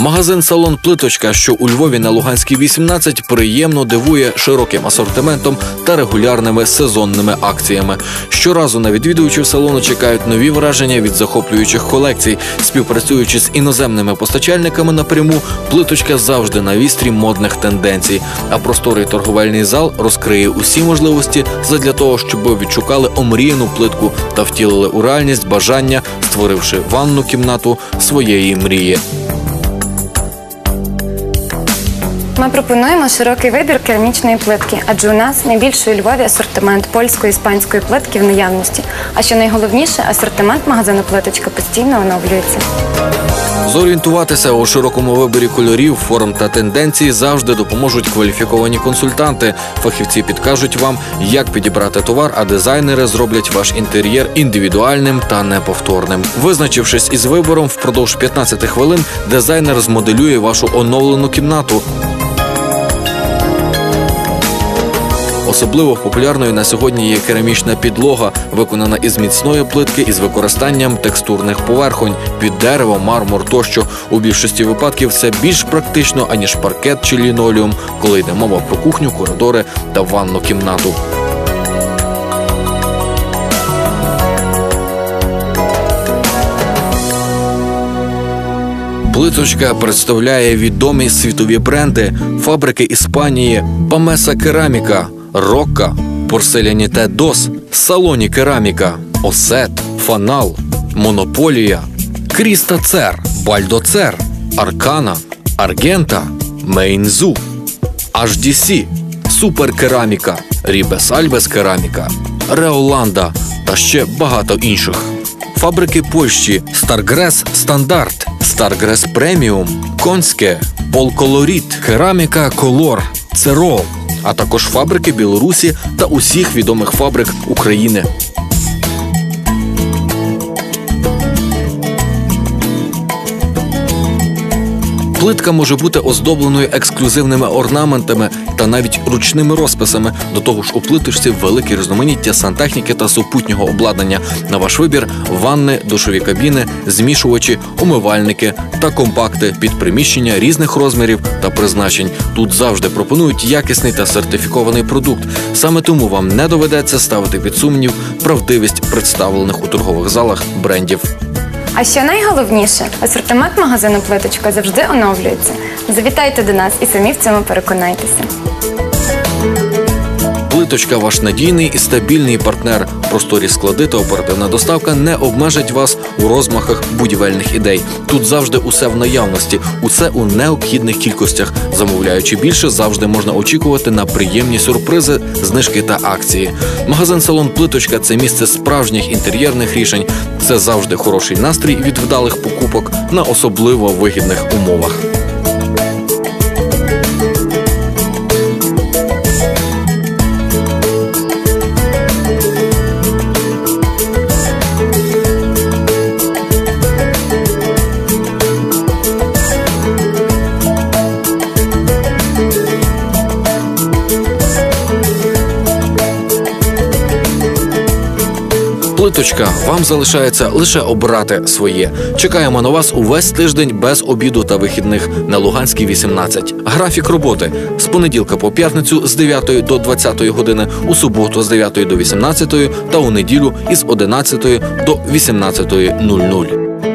Магазин Салон Плиточка, що у Львові на Луганській 18, приємно дивує широким асортиментом та регулярними сезонними акціями. Щоразу на відвідувачів салону чекають нові враження від захоплюючих колекцій. Співпрацюючи з іноземними постачальниками напряму, плиточка завжди на вістрі модних тенденцій. А просторий торговельний зал розкриє усі можливості задля того, щоб відшукали омріяну плитку та втілили у реальність бажання, створивши ванну кімнату своєї мрії. Ми пропонуємо широкий вибір керамічної плитки, адже у нас найбільший у Львові асортимент польської іспанської плитки в наявності. А що найголовніше, асортимент магазину плиточка постійно оновлюється. Зорієнтуватися у широкому виборі кольорів, форм та тенденцій завжди допоможуть кваліфіковані консультанти. Фахівці підкажуть вам, як підібрати товар, а дизайнери зроблять ваш інтер'єр індивідуальним та неповторним. Визначившись із вибором, впродовж 15 хвилин дизайнер змоделює вашу оновлену кімнату. Особливо популярною на сьогодні є керамічна підлога, виконана із міцної плитки із використанням текстурних поверхонь під дерево, мармур тощо. У більшості випадків це більш практично аніж паркет чи лінолеум, коли йде мова про кухню, коридори та ванну кімнату. Плиточка представляє відомі світові бренди фабрики Іспанії Памеса Кераміка, Рокка, Порселяніте Дос, Салоні Кераміка, Осет, Фанал, Монополія, Кріста Цер, Бальдо Цер, Аркана, Аргента, Мейнзу, HDC, Суперкераміка, Рібес Альбес Кераміка, Реоланда та ще багато інших. Фабрики Польщі Старгрес Стандарт, Старгрес Преміум, Конське, Полколоріт, Кераміка Колор, Церол, а також фабрики Білорусі та усіх відомих фабрик України. Плитка може бути оздобленою ексклюзивними орнаментами та навіть ручними розписами. До того ж, у плиточці велике різноманіття сантехніки та супутнього обладнання. На ваш вибір ванни, душові кабіни, змішувачі, умивальники та компакти під приміщення різних розмірів та призначень. Тут завжди пропонують якісний та сертифікований продукт. Саме тому вам не доведеться ставити під сумнів правдивість представлених у торгових залах брендів. А що найголовніше, асортимент магазину плиточка завжди оновлюється. Завітайте до нас і самі в цьому переконайтеся. Плиточка ваш надійний і стабільний партнер. Просторі склади та оперативна доставка не обмежать вас у розмахах будівельних ідей. Тут завжди усе в наявності, усе у необхідних кількостях. Замовляючи більше, завжди можна очікувати на приємні сюрпризи, знижки та акції. Магазин салон Плиточка це місце справжніх інтер'єрних рішень. Це завжди хороший настрій від вдалих покупок на особливо вигідних умовах. Плиточка, вам залишається лише обрати своє. Чекаємо на вас увесь тиждень без обіду та вихідних на Луганській 18. Графік роботи з понеділка по п'ятницю з 9 до 20 години, у суботу з 9 до 18 та у неділю із 11 до 18.00.